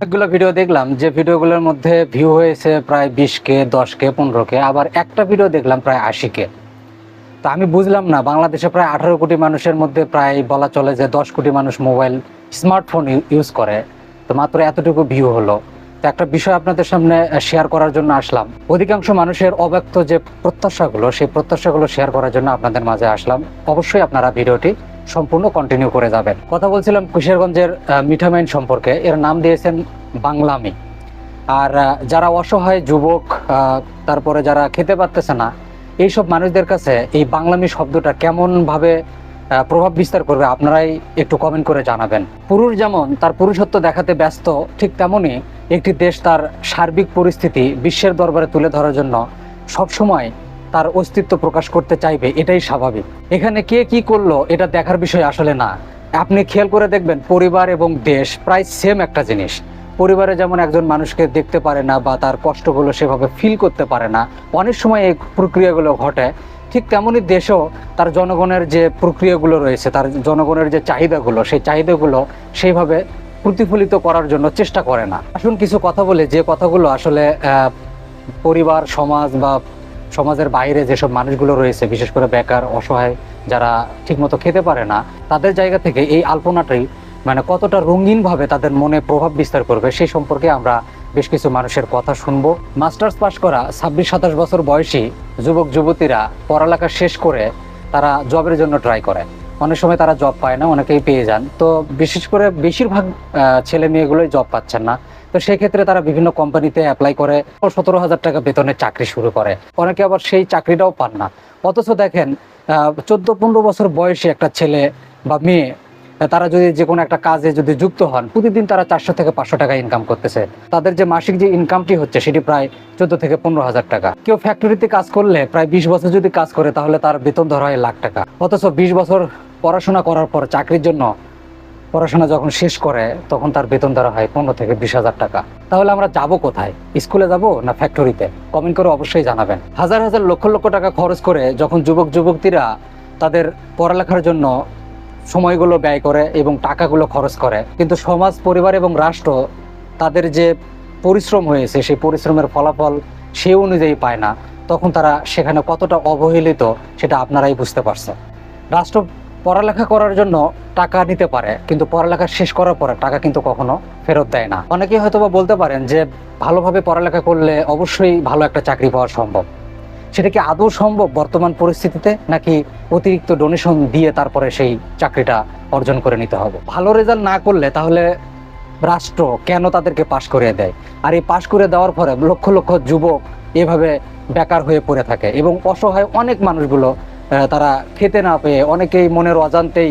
অনেকগুলো ভিডিও দেখলাম, যে ভিডিওগুলোর মধ্যে ভিউ হয়েছে প্রায় বিশ কে দশ কে পনেরো কে আবার একটা ভিডিও দেখলাম প্রায় আশি কে তো আমি বুঝলাম না, বাংলাদেশে প্রায় আঠারো কোটি মানুষের মধ্যে প্রায় বলা চলে যে দশ কোটি মানুষ মোবাইল স্মার্টফোন ইউজ করে। তো মাত্র এতটুকু ভিউ হলো। তো একটা বিষয় আপনাদের সামনে শেয়ার করার জন্য আসলাম। অধিকাংশ মানুষের অব্যক্ত যে প্রত্যাশাগুলো, সেই প্রত্যাশাগুলো শেয়ার করার জন্য আপনাদের মাঝে আসলাম। অবশ্যই আপনারা ভিডিওটি সম্পূর্ণ কন্টিনিউ করে যাবেন। কথা বলছিলাম কিশোরগঞ্জের মিঠামাইন সম্পর্কে। এর নাম দিয়েছেন বাংলামি আর যারা অসহায় যুবক তারপরে যারা খেতে পারতেছে না, এইসব মানুষদের কাছে এই বাংলামি শব্দটা কেমনভাবে প্রভাব বিস্তার করবে আপনারাই একটু কমেন্ট করে জানাবেন। পুরুষ যেমন, তার পুরুষত্ব দেখাতে ব্যস্ত, ঠিক তেমনই একটি দেশ তার সার্বিক পরিস্থিতি বিশ্বের দরবারে তুলে ধরার জন্য সবসময় তার অস্তিত্ব প্রকাশ করতে চাইবে, এটাই স্বাভাবিক। এখানে কে কি করল, এটা দেখার বিষয় আসলে না। আপনি খেয়াল করে দেখবেন, পরিবার এবং দেশ প্রায় সেম একটা জিনিস। পরিবারে যেমন একজন মানুষকে দেখতে পারে না বা তার কষ্টগুলো সেভাবে ফিল করতে পারে না, অনেক সময় এই প্রক্রিয়াগুলো ঘটে। ঠিক তেমনই দেশও তার জনগণের যে প্রক্রিয়াগুলো রয়েছে, তার জনগণের যে চাহিদাগুলো, সেই চাহিদাগুলো সেইভাবে প্রতিফলিত করার জন্য চেষ্টা করে না। আসুন কিছু কথা বলে, যে কথাগুলো আসলে পরিবার, সমাজ বা সমাজের বাইরে যেসব মানুষগুলো রয়েছে, বিশেষ করে বেকার, অসহায়, যারা ঠিকমতো খেতে পারে না, তাদের জায়গা থেকে এই আলপনাটাই মানে কতটা রঙিনভাবে তাদের মনে প্রভাব বিস্তার করবে সেই সম্পর্কে আমরা বেশ কিছু মানুষের কথা শুনব। মাস্টার্স পাশ করা ছাব্বিশ, সাতাশ বছর বয়সী যুবক, যুবতীরা পড়ালেখা শেষ করে তারা জবের জন্য ট্রাই করে অনেক সময় তারা জব পায় না, অনেকেই পেয়ে যান। তো বিশেষ করে বেশিরভাগ ছেলে মেয়েগুলোই জব পাচ্ছেন না। তো সেক্ষেত্রে তারা বিভিন্ন কোম্পানিতে অ্যাপ্লাই করে, সতেরো হাজার টাকা বেতনের চাকরি শুরু করে। অনেকে আবার সেই চাকরিটাও পান না। অথচ দেখেন চোদ্দ পনেরো বছর বয়সী একটা ছেলে বা মেয়ে, তারা যদি যে কোনো একটা কাজে যদি যুক্ত হন, প্রতিদিন তারা চারশো থেকে পাঁচশো টাকা ইনকাম করতেছে। তাদের যে মাসিক যে ইনকামটি হচ্ছে, সেটি প্রায় চোদ্দ থেকে পনেরো হাজার টাকা। কেউ ফ্যাক্টরিতে কাজ করলে প্রায় বিশ বছর যদি কাজ করে, তাহলে তার বেতন ধরা হয় লাখ টাকা। অথচ বিশ বছর পড়াশোনা করার পর চাকরির জন্য পড়াশোনা যখন শেষ করে, তখন তার বেতন ধরা হয় পনেরো থেকে বিশ হাজার টাকা। তাহলে আমরা যাব কোথায়? স্কুলে যাব না ফ্যাক্টরিতে কমেন্ট করে অবশ্যই জানাবেন। হাজার হাজার লক্ষ লক্ষ টাকা খরচ করে যখন যুবক যুবতীরা তাদের পড়ালেখার জন্য সময়গুলো ব্যয় করে এবং টাকাগুলো খরচ করে, কিন্তু সমাজ, পরিবার এবং রাষ্ট্র তাদের যে পরিশ্রম হয়েছে, সেই পরিশ্রমের ফলাফল সে অনুযায়ী পায় না। তখন তারা সেখানে কতটা অবহেলিত, সেটা আপনারাই বুঝতে পারছেন। রাষ্ট্র পড়ালেখা করার জন্য টাকা নিতে পারে, কিন্তু পড়ালেখা শেষ করার পরে টাকা কিন্তু কখনো ফেরত দেয় না। অনেকেই হয়তো বা বলতে পারেন যে, ভালোভাবে পড়ালেখা করলে অবশ্যই ভালো একটা চাকরি পাওয়া সম্ভব। সেটা কি আদৌ সম্ভব বর্তমান পরিস্থিতিতে, নাকি অতিরিক্ত ডোনেশন দিয়ে তারপরে সেই চাকরিটা অর্জন করে নিতে হবে? ভালো রেজাল্ট না করলে তাহলে রাষ্ট্র কেন তাদেরকে পাশ করিয়ে দেয়? আর এই পাশ করে দেওয়ার পরে লক্ষ লক্ষ যুবক এভাবে বেকার হয়ে পড়ে থাকে এবং অসহায় অনেক মানুষগুলো তারা খেতে না পেয়ে অনেকেই মনের অজান্তেই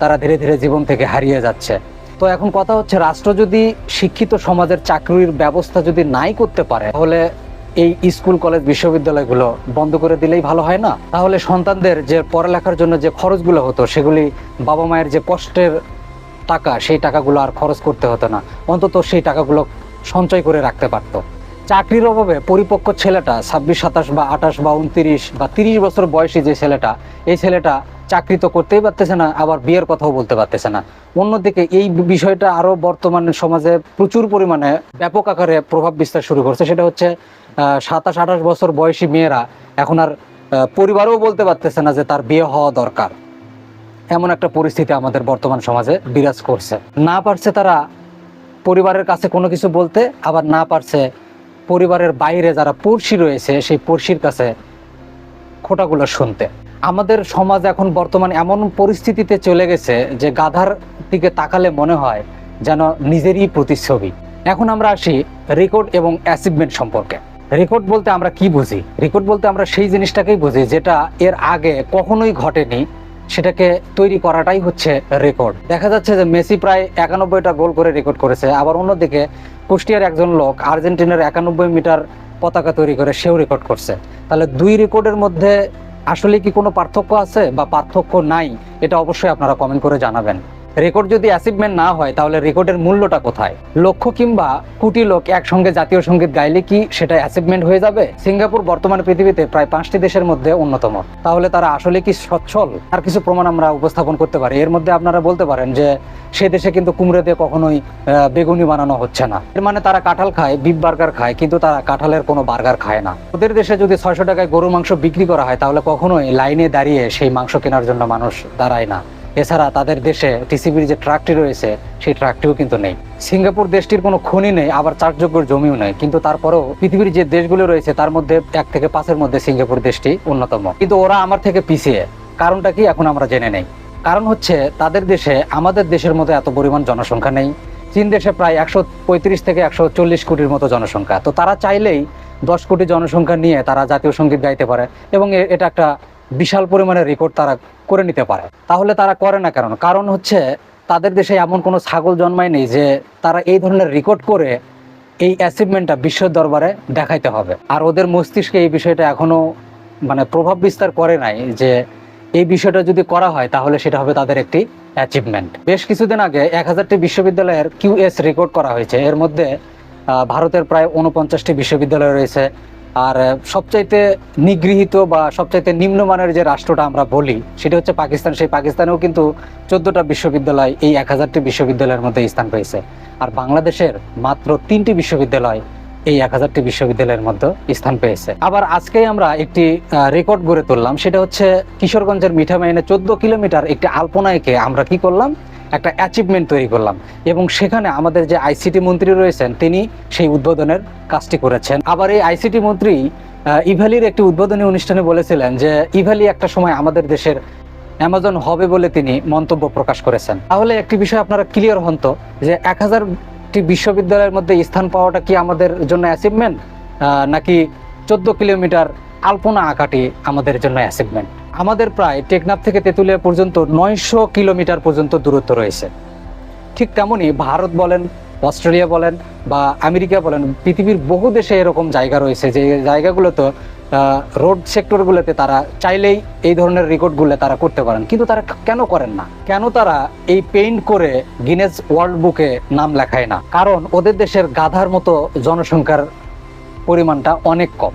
তারা ধীরে ধীরে জীবন থেকে হারিয়ে যাচ্ছে। তো এখন কথা হচ্ছে, রাষ্ট্র যদি শিক্ষিত সমাজের চাকরির ব্যবস্থা যদি নাই করতে পারে, তাহলে এই স্কুল, কলেজ, বিশ্ববিদ্যালয়গুলো বন্ধ করে দিলেই ভালো হয় না? তাহলে সন্তানদের যে পড়ালেখার জন্য যে খরচগুলো হতো, সেগুলি বাবা মায়ের যে কষ্টের টাকা, সেই টাকাগুলো আর খরচ করতে হতো না। অন্তত সেই টাকাগুলো সঞ্চয় করে রাখতে পারতো। চাকরির অভাবে পরিপক্ক ছেলেটা ছাব্বিশ, সাতাশ বা আঠাশ বা উনত্রিশ বা তিরিশ বছর বয়সী যে ছেলেটা, এই ছেলেটা চাকরি তো করতেই পারতেছে না, আবার বিয়ের কথাও বলতে পারতেছে না। অন্যদিকে এই বিষয়টা আরও বর্তমান সমাজে প্রচুর পরিমাণে ব্যাপক আকারে প্রভাব বিস্তার শুরু করছে। সেটা হচ্ছে সাতাশ, আঠাশ বছর বয়সী মেয়েরা এখন আর পরিবারও বলতে পারতেছে না যে তার বিয়ে হওয়া দরকার। এমন একটা পরিস্থিতি আমাদের বর্তমান সমাজে বিরাজ করছে। না পারছে তারা পরিবারের কাছে কোনো কিছু বলতে, আবার না পারছে পরিবারের বাইরে যারা পড়শি রয়েছে, সেই পড়শির কাছে খোটাগুলো শুনতে। আমাদের সমাজ এখন বর্তমানে এমন পরিস্থিতিতে চলে গেছে যে গাধার দিকে তাকালে মনে হয় যেন নিজেরই প্রতিচ্ছবি। এখন আমরা আসি রেকর্ড এবং অ্যাচিভমেন্ট সম্পর্কে। রেকর্ড বলতে আমরা কি বুঝি? রেকর্ড বলতে আমরা সেই জিনিসটাকেই বুঝি যেটা এর আগে কখনোই ঘটেনি। সেটাকে তৈরি করাটাই হচ্ছে রেকর্ড দেখা যাচ্ছে যে মেসি প্রায় একানব্বইটা গোল করে রেকর্ড করেছে, আবার অন্যদিকে কুষ্টিয়ার একজন লোক আর্জেন্টিনার একানব্বই মিটার পতাকা তৈরি করে সেও রেকর্ড করছে। তাহলে দুই রেকর্ডের মধ্যে আসলে কি কোনো পার্থক্য আছে বা পার্থক্য নাই? এটা অবশ্যই আপনারা কমেন্ট করে জানাবেন। রেকর্ড যদি অ্যাচিভমেন্ট না হয়, তাহলে রেকর্ডের মূল্যটা কোথায়? লক্ষ কিংবা কোটি লোক একসঙ্গে জাতীয় সংগীত গাইলে কি সেটা অ্যাচিভমেন্ট হয়ে যাবে? সিঙ্গাপুর বর্তমানে পৃথিবীতে প্রায় পাঁচটি দেশের মধ্যে অন্যতম। তাহলে তারা আসলে কি সচ্ছল? আর কিছু প্রমাণ আমরা উপস্থাপন করতে পারি। এর মধ্যে আপনারা বলতে পারেন যে, সে দেশে কিন্তু কুমড়ে দিয়ে কখনোই বেগুনি বানানো হচ্ছে না। এর মানে তারা কাঁঠাল খায় বিপ বার্গার খায়, কিন্তু তারা কাঁঠালের কোনো বার্গার খায় না। ওদের দেশে যদি ছয়শো টাকায় গরু মাংস বিক্রি করা হয়, তাহলে কখনোই লাইনে দাঁড়িয়ে সেই মাংস কেনার জন্য মানুষ দাঁড়ায় না। এছাড়া তাদের দেশে টিসিবির যে ট্রাকটি রয়েছে, সেই ট্রাকটিও কিন্তু নেই। সিঙ্গাপুর দেশটির কোনো খনি নেই, আবার চাষযোগ্য জমিও নেই। কিন্তু তারপরেও পৃথিবীর যে দেশগুলো রয়েছে, তার মধ্যে এক থেকে পাঁচের মধ্যে সিঙ্গাপুর দেশটি অন্যতম। কিন্তু ওরা আমার থেকে পিছিয়ে। কারণটা কি এখন আমরা জেনে নেই। কারণ হচ্ছে, তাদের দেশে, আমাদের দেশের মতো এত পরিমাণ জনসংখ্যা নেই। চীন দেশে প্রায় একশো পঁয়ত্রিশ থেকে একশো চল্লিশ কোটির মতো জনসংখ্যা। তো তারা চাইলেই দশ কোটি জনসংখ্যা নিয়ে তারা জাতীয় সংগীত গাইতে পারে। এবং এটা একটা বিশাল পরিমাণের রেকর্ড তারা করে নিতে পারে। তাহলে তারা করে না কারণ কারণ হচ্ছে তাদের দেশে এমন কোনো ছাগল জন্মায় নেই যে তারা এই ধরনের রেকর্ড করে এই অ্যাচিভমেন্টটা বিশ্ব দরবারে দেখাইতে হবে। আর ওদের মস্তিষ্কে এই বিষয়টা এখনও মানে প্রভাব বিস্তার করে নাই যে এই বিষয়টা যদি করা হয় তাহলে সেটা হবে তাদের একটি অ্যাচিভমেন্ট বেশ কিছুদিন আগে এক হাজারটি বিশ্ববিদ্যালয়ের কিউএস রেকর্ড করা হয়েছে। এর মধ্যে ভারতের প্রায় উনপঞ্চাশটি বিশ্ববিদ্যালয় রয়েছে। আর সবচাইতে নিগৃহীত বা সবচাইতে নিম্নমানের যে রাষ্ট্রটা আমরা বলি, সেটা হচ্ছে পাকিস্তান। সেই পাকিস্তানেও কিন্তু চোদ্দটা বিশ্ববিদ্যালয় এই এক হাজারটি বিশ্ববিদ্যালয়ের মধ্যে স্থান পেয়েছে। আর বাংলাদেশের মাত্র তিনটি বিশ্ববিদ্যালয় এই এক হাজারটি বিশ্ববিদ্যালয়ের মধ্যে স্থান পেয়েছে। আবার আজকেই আমরা একটি রেকর্ড গড়ে তুললাম, সেটা হচ্ছে কিশোরগঞ্জের মিঠামাইনে চোদ্দ কিলোমিটার একটি আলপনায়কে আমরা কি করলাম? একটা অ্যাচিভমেন্ট তৈরি করলাম। এবং সেখানে আমাদের যে আইসিটি মন্ত্রী রয়েছেন তিনি সেই উদ্বোধনের কাজটি করেছেন। আবার এই আইসিটি মন্ত্রী আহ, ইভালির একটি উদ্বোধনী অনুষ্ঠানে বলেছিলেন যে ইভালি একটা সময় আমাদের দেশের অ্যামাজন হবে বলে তিনি মন্তব্য প্রকাশ করেছেন। তাহলে একটি বিষয় আপনারা ক্লিয়ার হন তো যে এক হাজারটি বিশ্ববিদ্যালয়ের মধ্যে স্থান পাওয়াটা কি আমাদের জন্য অ্যাচিভমেন্ট নাকি চোদ্দ কিলোমিটার আলপনা আঁকাটি আমাদের জন্য অ্যাচিভমেন্ট আমাদের প্রায় টেকনাফ থেকে তেঁতুলিয়া পর্যন্ত নয়শো কিলোমিটার পর্যন্ত দূরত্ব রয়েছে। ঠিক তেমনই ভারত বলেন, অস্ট্রেলিয়া বলেন বা আমেরিকা বলেন, পৃথিবীর বহু দেশে এরকম জায়গা রয়েছে যে জায়গাগুলোতে রোড সেক্টরগুলোতে তারা চাইলেই এই ধরনের রেকর্ডগুলো তারা করতে পারেন। কিন্তু তারা কেন করেন না? কেন তারা এই পেইন্ট করে গিনেস ওয়ার্ল্ড বুকে নাম লেখায় না? কারণ ওদের দেশের গাধার মতো জনসংখ্যার পরিমাণটা অনেক কম।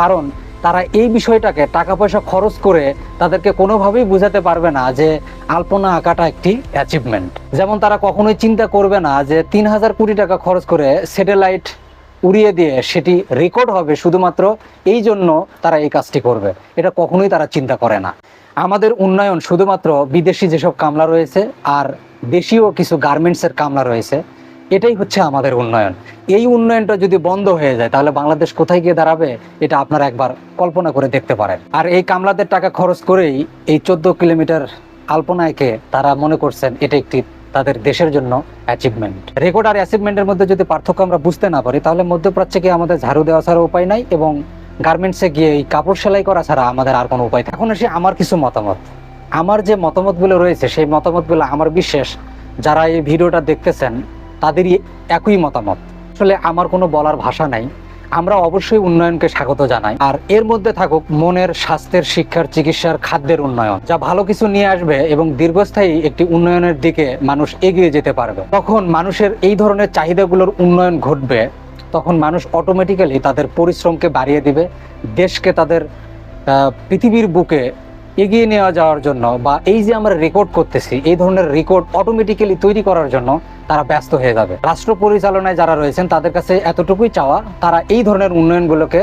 কারণ তারা এই বিষয়টাকে টাকা পয়সা খরচ করে তাদেরকে কোনোভাবেই বোঝাতে পারবে না যে আলপনা আঁকাটা একটি অ্যাচিভমেন্ট যেমন তারা কখনোই চিন্তা করবে না যে তিন হাজার কোটি টাকা খরচ করে স্যাটেলাইট উড়িয়ে দিয়ে সেটি রেকর্ড হবে, শুধুমাত্র এই জন্য তারা এই কাজটি করবে। এটা কখনোই তারা চিন্তা করে না। আমাদের উন্নয়ন শুধুমাত্র বিদেশি যেসব কামলা রয়েছে আর দেশীয় কিছু গার্মেন্টসের কামলা রয়েছে এটাই হচ্ছে আমাদের উন্নয়ন। এই উন্নয়নটা যদি বন্ধ হয়ে যায়, তাহলে বাংলাদেশ কোথায় গিয়ে দাঁড়াবে, এটা আপনারা একবার কল্পনা করে দেখতে পারেন। আর এই কামলাদের টাকা খরচ করেই এই চোদ্দ কিলোমিটার আলপনায়কে তারা মনে করছেন এটা একটি তাদের দেশের জন্য অ্যাচিভমেন্ট রেকর্ড আর অ্যাচিভমেন্টের মধ্যে যদি পার্থক্য আমরা বুঝতে না পারি, তাহলে মধ্যপ্রাচ্যে গিয়ে আমাদের ঝাড়ু দেওয়া ছাড়া উপায় নাই এবং গার্মেন্টসে গিয়ে এই কাপড় সেলাই করা ছাড়া আমাদের আর কোনো উপায় এখন এসে আমার কিছু মতামত। আমার যে মতামতগুলো রয়েছে, সেই মতামতগুলো আমার বিশ্বাস যারা এই ভিডিওটা দেখতেছেন তাদেরই একই মতামত। আসলে আমার কোনো বলার ভাষা নাই। আমরা অবশ্যই উন্নয়নকে স্বাগত জানাই। আর এর মধ্যে থাকুক মনের, স্বাস্থ্যের, শিক্ষার, চিকিৎসার, খাদ্যের উন্নয়ন। যা ভালো কিছু নিয়ে আসবে এবং দীর্ঘস্থায়ী একটি উন্নয়নের দিকে মানুষ এগিয়ে যেতে পারবে। তখন মানুষের এই ধরনের চাহিদাগুলোর উন্নয়ন ঘটবে, তখন মানুষ অটোমেটিক্যালি তাদের পরিশ্রমকে বাড়িয়ে দিবে। দেশকে তাদের পৃথিবীর বুকে এগিয়ে নেওয়া যাওয়ার জন্য বা এই যে আমরা রেকর্ড করতেছি, এই ধরনের রেকর্ড অটোমেটিক্যালি তৈরি করার জন্য তারা ব্যস্ত হয়ে যাবে। রাষ্ট্র পরিচালনায় যারা রয়েছেন, তাদের কাছে এতটুকুই চাওয়া, তারা এই ধরনের উন্নয়নগুলোকে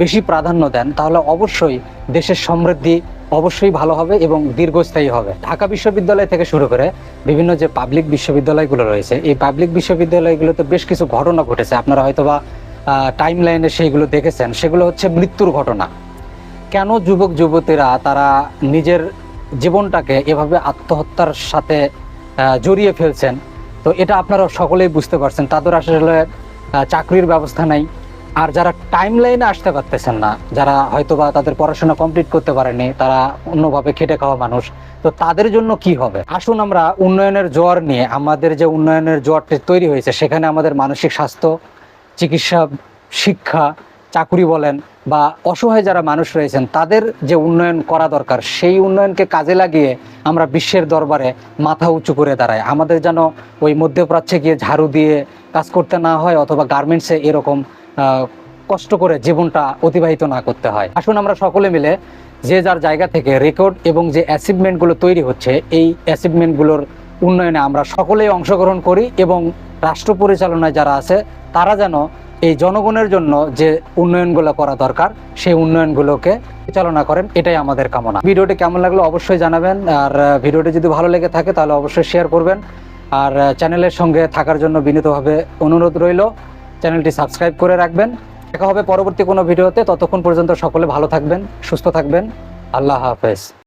বেশি প্রাধান্য দেন, তাহলে অবশ্যই দেশের সমৃদ্ধি অবশ্যই ভালো হবে এবং দীর্ঘস্থায়ী হবে। ঢাকা বিশ্ববিদ্যালয় থেকে শুরু করে বিভিন্ন যে পাবলিক বিশ্ববিদ্যালয়গুলো রয়েছে, এই পাবলিক বিশ্ববিদ্যালয়গুলোতে বেশ কিছু ঘটনা ঘটেছে। আপনারা হয়তোবা টাইম লাইনে সেইগুলো দেখেছেন। সেগুলো হচ্ছে মৃত্যুর ঘটনা। কেন যুবক যুবতীরা তারা নিজের জীবনটাকে এভাবে আত্মহত্যার সাথে জড়িয়ে ফেলছেন? তো এটা আপনারা সকলেই বুঝতে পারছেন। তাদের আসলে চাকরির ব্যবস্থা নাই। আর যারা টাইম লাইনে আসতে পারতেছেন না, যারা হয়তোবা তাদের পড়াশোনা কমপ্লিট করতে পারেনি তারা অন্যভাবে খেটে খাওয়া মানুষ, তো তাদের জন্য কি হবে? আসুন আমরা উন্নয়নের জোয়ার নিয়ে, আমাদের যে উন্নয়নের জোয়ারটি তৈরি হয়েছে, সেখানে আমাদের মানসিক স্বাস্থ্য, চিকিৎসা, শিক্ষা চাকুরি বলেন বা অসহায় যারা মানুষ রয়েছেন, তাদের যে উন্নয়ন করা দরকার, সেই উন্নয়নকে কাজে লাগিয়ে আমরা বিশ্বের দরবারে মাথা উঁচু করে দাঁড়াই। আমাদের যেন ওই মধ্যপ্রাচ্যে গিয়ে ঝাড়ু দিয়ে কাজ করতে না হয় অথবা গার্মেন্টসে এরকম কষ্ট করে জীবনটা অতিবাহিত না করতে হয়। আসুন আমরা সকলে মিলে যে যার জায়গা থেকে রেকর্ড এবং যে অ্যাচিভমেন্টগুলো তৈরি হচ্ছে, এই অ্যাচিভমেন্টগুলোর উন্নয়নে আমরা সকলেই অংশগ্রহণ করি এবং রাষ্ট্র পরিচালনায় যারা আছে, তারা যেন এই জনগণের জন্য যে উন্নয়নগুলো করা দরকার, সেই উন্নয়নগুলোকে পরিচালনা করেন, এটাই আমাদের কামনা। ভিডিওটি কেমন লাগল অবশ্যই জানাবেন, আর ভিডিওটি যদি ভালো লেগে থাকে তাহলে অবশ্যই শেয়ার করবেন। আর চ্যানেলের সঙ্গে থাকার জন্য বিনীতভাবে অনুরোধ রইল, চ্যানেলটি সাবস্ক্রাইব করে রাখবেন। দেখা হবে পরবর্তী কোনো ভিডিওতে, ততক্ষণ পর্যন্ত সকলে ভালো থাকবেন, সুস্থ থাকবেন। আল্লাহ হাফেজ।